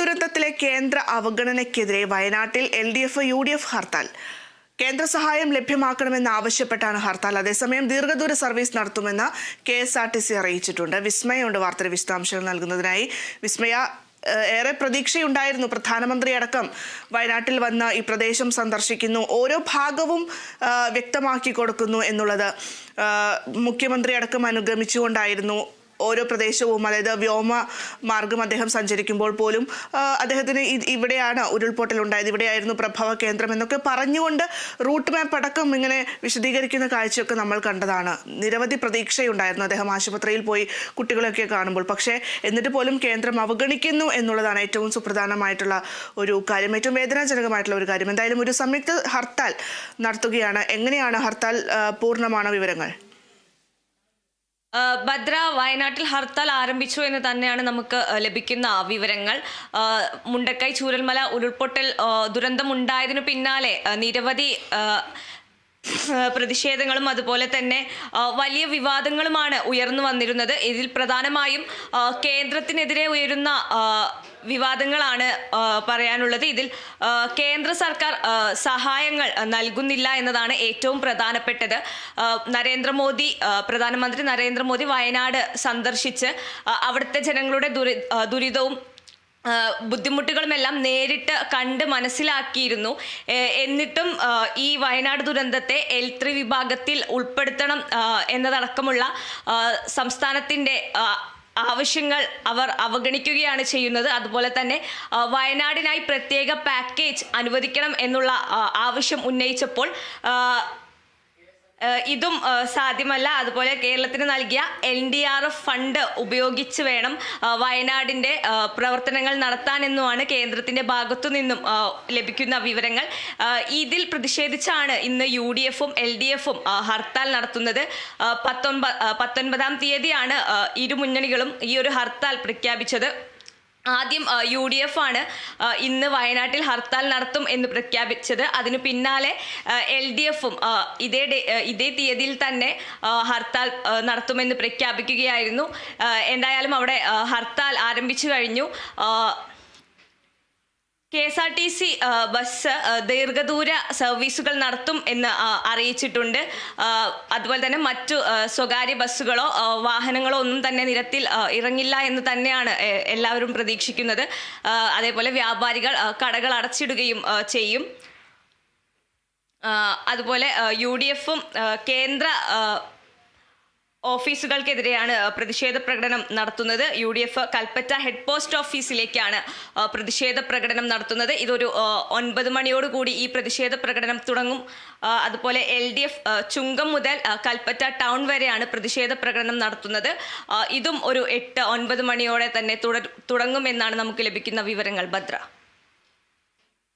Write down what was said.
ദുരന്തത്തിലെ കേന്ദ്ര അവഗണനയ്ക്കെതിരെ വയനാട്ടിൽ L D F U D F hartal. കേന്ദ്ര സഹായം ലഭ്യമാക്കണമെന്നാവശ്യപ്പെട്ടാണ് ഹർത്താൽ. അതേസമയം ദീർഘദൂര സർവീസ് നടത്തുമെന്ന് K S R T C അറിയിച്ചിട്ടുണ്ട്. വിസ്മയുണ്ട് വാർത്തയുടെ വിശദാംശങ്ങൾ നൽകുന്നതിനായി. വിസ്മയ ഏറെ പ്രതീക്ഷയുണ്ടായിരുന്നു പ്രധാനമന്ത്രി അടക്കം. വയനാട്ടിൽ വന്ന് ഈ പ്രദേശം സന്ദർശിക്കുന്നു. ഓരോ ഭാഗവും വ്യക്തമാക്കി കൊടുക്കുന്നു എന്നുള്ളത് മുഖ്യമന്ത്രി അടക്കം അനുഗമിച്ചുകൊണ്ടായിരുന്നു ഓരോ പ്രദേശവും അതായത് വ്യോമ മാർഗം അദ്ദേഹം സഞ്ചരിക്കുമ്പോൾ പോലും അദ്ദേഹത്തിന് ഇവിടെയാണ് ഉരുൾപൊട്ടൽ ഉണ്ടായത്. ഇവിടെയായിരുന്നു പ്രഭവ കേന്ദ്രം എന്നൊക്കെ പറഞ്ഞുകൊണ്ട് റൂട്ട് മാപ്പ് അടക്കം ഇങ്ങനെ വിശദീകരിക്കുന്ന കാഴ്ചയൊക്കെ നമ്മൾ കണ്ടതാണ്. നിരവധി പ്രതീക്ഷയുണ്ടായിരുന്നു അദ്ദേഹം ആശുപത്രിയിൽ പോയി കുട്ടികളെയൊക്കെ കാണുമ്പോൾ. പക്ഷേ എന്നിട്ട് പോലും കേന്ദ്രം അവഗണിക്കുന്നു എന്നുള്ളതാണ് ഏറ്റവും സുപ്രധാനമായിട്ടുള്ള ഒരു കാര്യം. ഏറ്റവും വേദനാജനകമായിട്ടുള്ള ഒരു കാര്യം. എന്തായാലും ഒരു സംയുക്ത ഹർത്താൽ നടത്തുകയാണ്. എങ്ങനെയാണ് ഹർത്താൽ പൂർണമാണ് വിവരങ്ങൾ? ഭദ്ര വയനാട്ടിൽ ഹർത്താൽ ആരംഭിച്ചു എന്ന് തന്നെയാണ് നമുക്ക് ലഭിക്കുന്ന വിവരങ്ങൾ. മുണ്ടക്കൈ ചൂരൽമല ഉരുൾപൊട്ടൽ ദുരന്തമുണ്ടായതിനു പിന്നാലെ നിരവധി പ്രതിഷേധങ്ങളും അതുപോലെ തന്നെ വലിയ വിവാദങ്ങളുമാണ് ഉയർന്നു വന്നിരുന്നത്. ഇതിൽ പ്രധാനമായും കേന്ദ്രത്തിനെതിരെ ഉയരുന്ന വിവാദങ്ങളാണ് പറയാനുള്ളത്. ഇതിൽ കേന്ദ്ര സർക്കാർ സഹായങ്ങൾ നൽകുന്നില്ല എന്നതാണ് ഏറ്റവും പ്രധാനപ്പെട്ടത്. നരേന്ദ്രമോദി പ്രധാനമന്ത്രി നരേന്ദ്രമോദി വയനാട് സന്ദർശിച്ച് അവിടുത്തെ ജനങ്ങളുടെ ദുരി ദുരിതവും ബുദ്ധിമുട്ടുകളുമെല്ലാം നേരിട്ട് കണ്ട് മനസ്സിലാക്കിയിരുന്നു. എന്നിട്ടും ഈ വയനാട് ദുരന്തത്തെ എൽ വിഭാഗത്തിൽ ഉൾപ്പെടുത്തണം എന്നതടക്കമുള്ള സംസ്ഥാനത്തിന്റെ ആവശ്യങ്ങൾ അവർ അവഗണിക്കുകയാണ് ചെയ്യുന്നത്. അതുപോലെ തന്നെ വയനാടിനായി പ്രത്യേക പാക്കേജ് അനുവദിക്കണം എന്നുള്ള ആവശ്യം ഉന്നയിച്ചപ്പോൾ ഇതും സാധ്യമല്ല. അതുപോലെ കേരളത്തിന് നൽകിയ N D R F fund ഉപയോഗിച്ച് വേണം വയനാടിന്റെ പ്രവർത്തനങ്ങൾ നടത്താനെന്നുമാണ് കേന്ദ്രത്തിന്റെ ഭാഗത്തു നിന്നും ലഭിക്കുന്ന വിവരങ്ങൾ. ഇതിൽ പ്രതിഷേധിച്ചാണ് ഇന്ന് യു ഡി എഫും എൽ ഡി എഫും ഹർത്താൽ നടത്തുന്നത്. ഏഹ് പത്തൊൻപ ഏഹ് പത്തൊൻപതാം തീയതിയാണ് ഇരു മുന്നണികളും ഈ ഒരു ഹർത്താൽ പ്രഖ്യാപിച്ചത്. ആദ്യം യു ഡി എഫ് ആണ് ഇന്ന് വയനാട്ടിൽ ഹർത്താൽ നടത്തും എന്ന് പ്രഖ്യാപിച്ചത്. അതിനു പിന്നാലെ എൽ ഡി എഫും ഇതേ ഇതേ തീയതിയിൽ തന്നെ ഹർത്താൽ നടത്തുമെന്ന് പ്രഖ്യാപിക്കുകയായിരുന്നു. എന്തായാലും അവിടെ ഹർത്താൽ ആരംഭിച്ചു കഴിഞ്ഞു. K S R T C bus ദീർഘദൂര സർവീസുകൾ നടത്തും എന്ന് അറിയിച്ചിട്ടുണ്ട്. അതുപോലെ തന്നെ മറ്റു സ്വകാര്യ ബസ്സുകളോ വാഹനങ്ങളോ ഒന്നും തന്നെ നിരത്തിൽ ഇറങ്ങില്ല എന്ന് തന്നെയാണ് എല്ലാവരും പ്രതീക്ഷിക്കുന്നത്. അതേപോലെ വ്യാപാരികൾ കടകൾ അടച്ചിടുകയും ചെയ്യും. അതുപോലെ യു ഡി എഫും കേന്ദ്ര ഓഫീസുകൾക്കെതിരെയാണ് പ്രതിഷേധ പ്രകടനം നടത്തുന്നത്. U D F Kalpetta head post ഓഫീസിലേക്കാണ് പ്രതിഷേധ പ്രകടനം നടത്തുന്നത്. ഇതൊരു ഒൻപത് മണിയോടുകൂടി ഈ പ്രതിഷേധ പ്രകടനം തുടങ്ങും. അതുപോലെ എൽ ഡി എഫ് ചുങ്കം മുതൽ കൽപ്പറ്റ ടൗൺ വരെയാണ് പ്രതിഷേധ പ്രകടനം നടത്തുന്നത്. ഇതും ഒരു എട്ട് ഒൻപത് മണിയോടെ തന്നെ തുടങ്ങുമെന്നാണ് നമുക്ക് ലഭിക്കുന്ന വിവരങ്ങൾ ഭദ്ര.